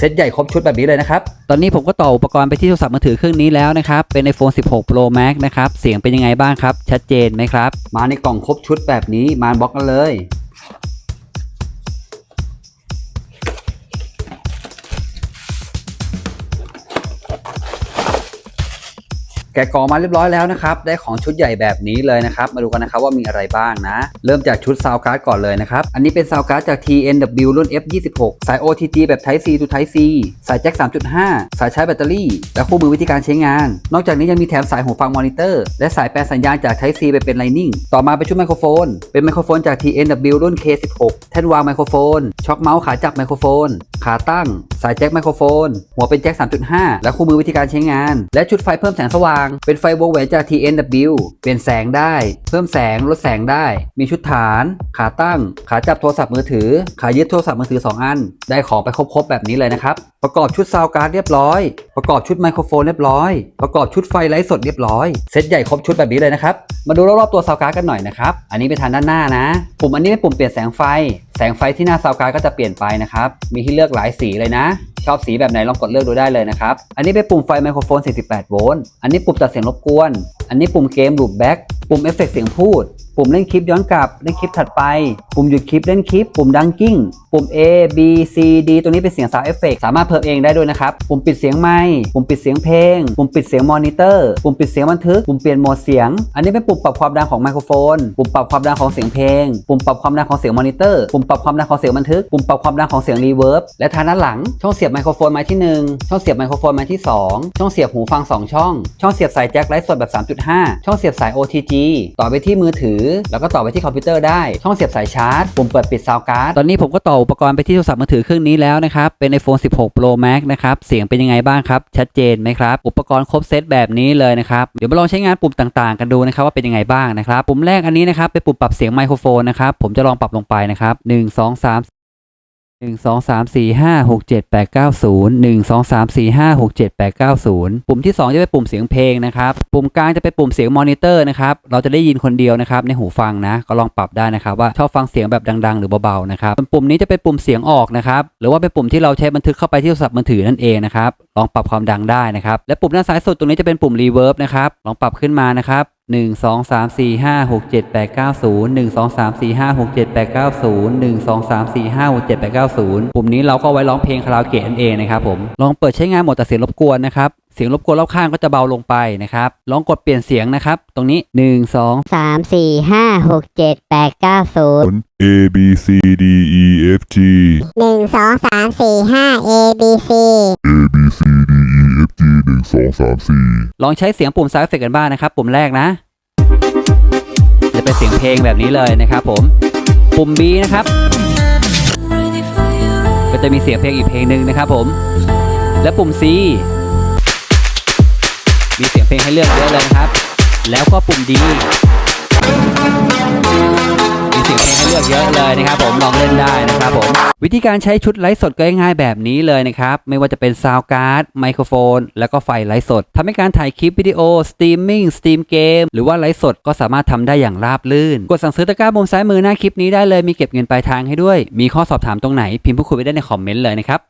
เซตใหญ่ครบชุดแบบนี้เลยนะครับ ตอนนี้ผมก็ต่ออุปกรณ์ไปที่โทรศัพท์มือถือเครื่องนี้แล้วนะครับ เป็น iPhone 16 Pro Max นะครับ เสียงเป็นยังไงบ้างครับ ชัดเจนไหมครับ มาในกล่องครบชุดแบบนี้มาบล็อกกันเลย แกะกล่องมาเรียบร้อยแล้วนะครับ ได้ของชุดใหญ่แบบนี้เลยนะครับ มาดูกันนะครับว่ามีอะไรบ้างนะ เริ่มจากชุดซาวการ์ดก่อนเลยนะครับ อันนี้เป็นซาวการ์ดจาก TNW รุ่น F26 สาย OTG แบบ Type C to Type C สาย Jack 3.5 สายชาร์จแบตเตอรี่ และคู่มือวิธีการใช้งาน นอกจากนี้ยังมีแถมสายหูฟังมอนิเตอร์ และสายแปลสัญญาณจาก Type C ไปเป็น Lightning ต่อมาเป็นชุดไมโครโฟน เป็นไมโครโฟนจาก TNW รุ่น K16 แท่นวางไมโครโฟน ช็อคเมาส์ขาจับไมโครโฟน ขาตั้ง สายแจ็คไมโครโฟน หัวเป็นแจ็ค3.5 และคู่มือวิธีการใช้งาน และชุดไฟเพิ่มแสงสว่างเป็นไฟวงแหวนจาก TNW เปลี่ยนแสงได้ เพิ่มแสงลดแสงได้ มีชุดฐาน ขาตั้ง ขาจับโทรศัพท์มือถือ ขายึดโทรศัพท์มือถือ 2 อัน ได้ของไปครบๆแบบนี้เลยนะครับ ประกอบชุดซาวการ์ดเรียบร้อย ประกอบชุดไมโครโฟนเรียบร้อย ประกอบชุดไฟไลฟ์สดเรียบร้อย เซตใหญ่ครบชุดแบบนี้เลยนะครับ มาดูรอบๆตัวซาวการ์ดกันหน่อยนะครับ อันนี้เป็นทางด้านหน้านะ ปุ่มอันนี้เป็นปุ่มเปลี่ยนแสงไฟ แสงไฟที่หน้าซาวการ์ดก็จะเปลี่ยนไปนะครับ มีให้เลือกหลายสีเลยนะ ชอบสีแบบไหนลองกดเลือกดูได้เลยนะครับ อันนี้เป็นปุ่มไฟไมโครโฟน 48 โวลต์ อันนี้ปุ่มตัดเสียงรบกวน อันนี้ปุ่มเกมลูปแบ็กปุ่มเอฟเฟกต์เสียงพูด ปุ่มเล่นคลิปย้อนกลับ เล่นคลิปถัดไป ปุ่มหยุดคลิปเล่นคลิป ปุ่มดังกิ้ง ปุ่ม A B C D ตัวนี้เป็นเสียง Sound Effect สามารถเพิ่มเองได้ด้วยนะครับ ปุ่มปิดเสียงไมค์ ปุ่มปิดเสียงเพลง ปุ่มปิดเสียงมอนิเตอร์ ปุ่มปิดเสียงบันทึก ปุ่มเปลี่ยนโหมดเสียง อันนี้เป็นปุ่มปรับความดังของไมโครโฟน ปุ่มปรับความดังของเสียงเพลง ปุ่มปรับความดังของเสียงมอนิเตอร์ ปุ่มปรับความดังของเสียงบันทึก ปุ่มปรับความดังของเสียงรีเวิร์บ และทางด้านหลัง ช่องเสียบไมโครโฟนไม้ที่หนึ่งช่องเสียบไมโครโฟนไม้ที่สองช่องเสียบหูฟังสองช่อง ช่องเสียบสายแจ็คไลฟ์สดแบบ 3.5 ช่องเสียบสาย OTG ต่อไปที่มือถือ แล้วก็ต่อไปที่คอมพิวเตอร์ได้ ช่องเสียบสายชาร์จ ปุ่มเปิดปิดซาวการ์ด ตอนนี้ผมก็ต่ออุปกรณ์ไปที่โทรศัพท์มือถือเครื่องนี้แล้วนะครับ เป็น iPhone 16 Pro Max นะครับ เสียงเป็นยังไงบ้างครับ ชัดเจนไหมครับ อุปกรณ์ครบเซตแบบนี้เลยนะครับ เดี๋ยวมาลองใช้งานปุ่มต่างๆ กันดูนะครับว่าเป็นยังไงบ้างนะครับ ปุ่มแรกอันนี้นะครับเป็นปุ่มปรับเสียงไมโครโฟนนะครับ ผมจะลองปรับลงไปนะครับ 1 2 3 หนึ่งสองสามสี่ห้าหกเจ็ดแปดเก้าศูนย์หนึ่งสองสามสี่ห้าหกเจ็ดแปดเก้าศูนย์ปุ่มที่สองจะเป็นปุ่มเสียงเพลงนะครับ ปุ่มกลางจะเป็นปุ่มเสียงมอนิเตอร์นะครับ เราจะได้ยินคนเดียวนะครับในหูฟังนะ ก็ลองปรับได้นะครับว่าชอบฟังเสียงแบบดัง ๆ หรือเบาๆนะครับ ปุ่มนี้จะเป็นปุ่มเสียงออกนะครับ หรือว่าเป็นปุ่มที่เราใช้บันทึกเข้าไปที่โทรศัพท์มือถือนั่นเองนะครับ ลองปรับความดังได้นะครับ และปุ่มด้านซ้ายสุดตรงนี้จะเป็นปุ่มรีเวิร์บนะครับ ลองปรับขึ้นมานะครับ1 2 3 4 5 6 7 8 9 0 1 2 3 4 5 6 7 8 9 0 1 2 3 4 5 6 7 8 9 0 ปุ่มนี้เราก็ไว้ร้องเพลงคาราโอเกะนั่นเองนะครับผม ลองเปิดใช้งานหมดแตัดเสียงรบกวนนะครับ เสียงรบกวนรอบข้างก็จะเบาลงไปนะครับ ลองกดเปลี่ยนเสียงนะครับ ตรงนี้ 1 2สามสี่ห้าหกเจ็ดแปดเก้าศูนย์ A B C D E F G หนึ่งสองสามสี่ห้า A B C A B C D E F G หนึ่งสองสามสี่ลองใช้เสียงปุ่ม Sound Effect กันบ้างนะครับ ปุ่มแรกนะ จะเป็นเสียงเพลงแบบนี้เลยนะครับผม ปุ่ม B นะครับ ก็จะมีเสียงเพลงอีกเพลงหนึ่งนะครับผม และปุ่ม C มีเสียงเพลงให้เลือกเยอะเลยนะครับ แล้วก็ปุ่ม D มี เยอะเลยนะครับผมลองเล่นได้นะครับผมวิธีการใช้ชุดไลฟ์สดก็ง่ายๆแบบนี้เลยนะครับไม่ว่าจะเป็นซาวการ์ดไมโครโฟน แล้วก็ไฟไลฟ์สดทำให้การถ่ายคลิปวิดีโอสตรีมมิ่งสตรีมเกมหรือว่าไลฟ์สดก็สามารถทำได้อย่างราบลื่น กดสั่งซื้อตะกร้ามุมซ้ายมือหน้าคลิปนี้ได้เลยมีเก็บเงินปลายทางให้ด้วย มีข้อสอบถามตรงไหนพิมพ์พูดคุยไปได้ในคอมเมนต์เลยนะครับ